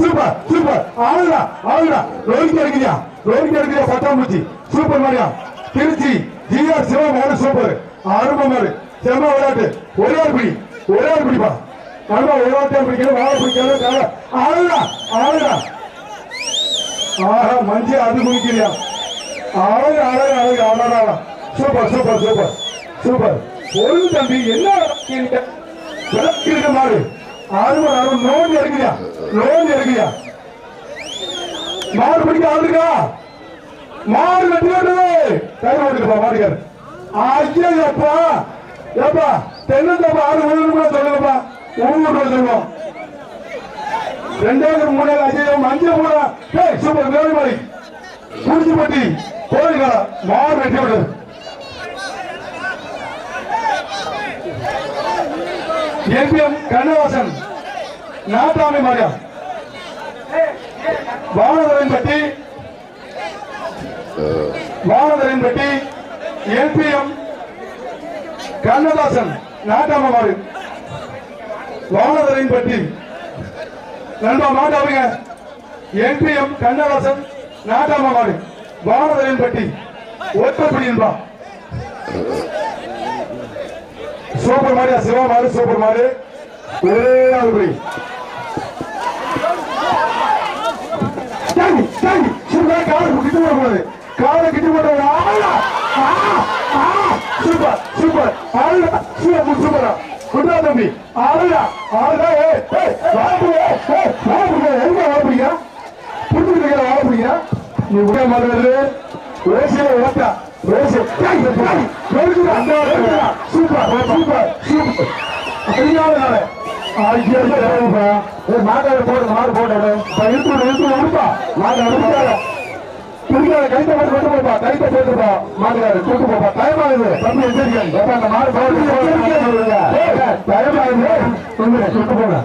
Super super. ஆளுடா ஆளுடா ரோஹித் எடுக்கிறியா ரோஹித் எடுக்கிறியா பட்டாம்பூச்சி சூப்பர் மாரியா. திருச்சி ஜிஆர் சிவா மாடு சூப்பர். அருமை மாடு. செம்ம விளையாட்டு. ஒரே ஒரு பிடி ஒரே ஒரு பிடிப்பா. அருமா ஒரே பிடிக்கணும். வாழை பிடிக்கணும். ஆளுடா ஆளுடா ஆஹா மஞ்சி அது குடிக்கலையா அழகு அழகு அழகு அழகா சூப்பர் சூப்பர் சூப்பர் சூப்பர் ஒரு தம்பி என்ன விளக்கு இருக்க மாடு அறுபது அறுபது லோன் இருக்குறியா நோண்டி இருக்குறியா மாடு பிடிக்க ஆளுக்கா மாடு வெட்டி கை ஓட்டுப்பா மாடுகார் ஐயா எப்பா எப்பா தென்னந்தப்பா ஆறு ஊருக்குள்ள சொல்லுங்கப்பா ஊருக்குள்ள சொல்லுவோம் ரெண்டாயிரம் மூணு அஜயம் அஞ்சு மூணு சூப்பர் வேலுமலை குறிச்சிப்பட்டி கோழிகளா மாறு வெற்றி விடு என்பிஎம் கண்ணவாசன் நாட்டாமி மாரியா. வானதரன் பட்டி வானதரன் பட்டி என்பிஎம் கண்ணதாசன் நாட்டாம மாறு வானதரன் பட்டி. நண்பா மாட்டாவீங்க என்பிஎம் கண்ணதாசன் நாட்டாம மாடு வானதரின் பட்டி ஒற்றப்படி என்பா. சூப்பர் மாடியா சிவா மாடு சூப்பர் மாடு ஒரே ஆளுபடி தாங்கி தாங்கி சூப்பர் காலை கிட்டு போடக்கூடாது காலை கிட்டு போடுறது ஆளா ஆ ஆ சூப்பர் சூப்பர். ஆளுடா சூப்பர் சூப்பரா. குட்டா தம்பி ஆளுடா ஆளுடா ஏ ஏ வாப்பு ஏ ஏ வாப்பு எங்க உடைய மாதிரி ரேசிய ஓட்டா ரேசிய சூப்பர் சூப்பர். சூப்பர் ஏ மாட்டாட போடு மாடு போடு இழுத்து இழுத்து உடுப்பா மாட்டை அனுப்பிச்சாட திருக்காத கைத்த போட்டு கொண்டு போப்பா. கைத்த போட்டுப்பா மாட்டுக்காரு கூட்டு போப்பா. ஆகுது தம்பி எப்ப அந்த மாடு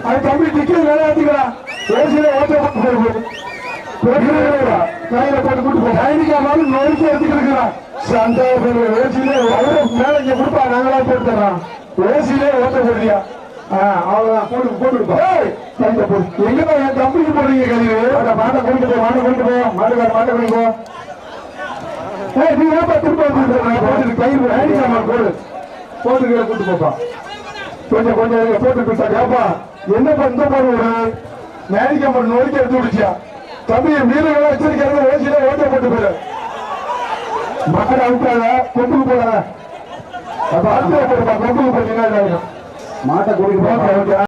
அது தம்பி டிக்கெட் வேலை ஏத்திக்கிறா ஏசியில ஓட்ட போட்டு போடு கையில போட்டு கூட்டு போ கைதிக்கா மாதிரி நொறுக்கி எடுத்துக்கிறான் சண்டை ஏசியிலே மேல இங்க கொடுப்பா நாங்களா போட்டு தர்றோம். ஏசியிலே ஓட்ட போடுறியா அவ்வளவுதான். போட்டு போட்டுருப்பா எங்க என் தம்பிக்கு போடுறீங்க கழிவு? மாட்டை கொண்டு போ மாட்டை கொண்டு போ. மாட்டுக்கார மாட்டை கொண்டு போ நீ ஏப்பா திரும்ப வந்து போட்டு கயிறு ஐடியாமா போடு. போட்டு கூட்டு போப்பா. கொஞ்சம் கொஞ்சம் போட்டு கேப்பா என்னப்பா இந்த போடு ஒரு மேடிக்கா போட்டு நோய்க்கு எடுத்து விடுச்சியா தம்பி வீரர்களை வச்சிருக்கிறது ஓசியில ஓட்ட போட்டு போயிரு. மக்கள் அவுட்டாத கொம்புக்கு போடாத. அப்ப அடுத்த போடுப்பா கொம்புக்கு போட்டீங்கன்னா மாட்டை கூட்டிட்டு போக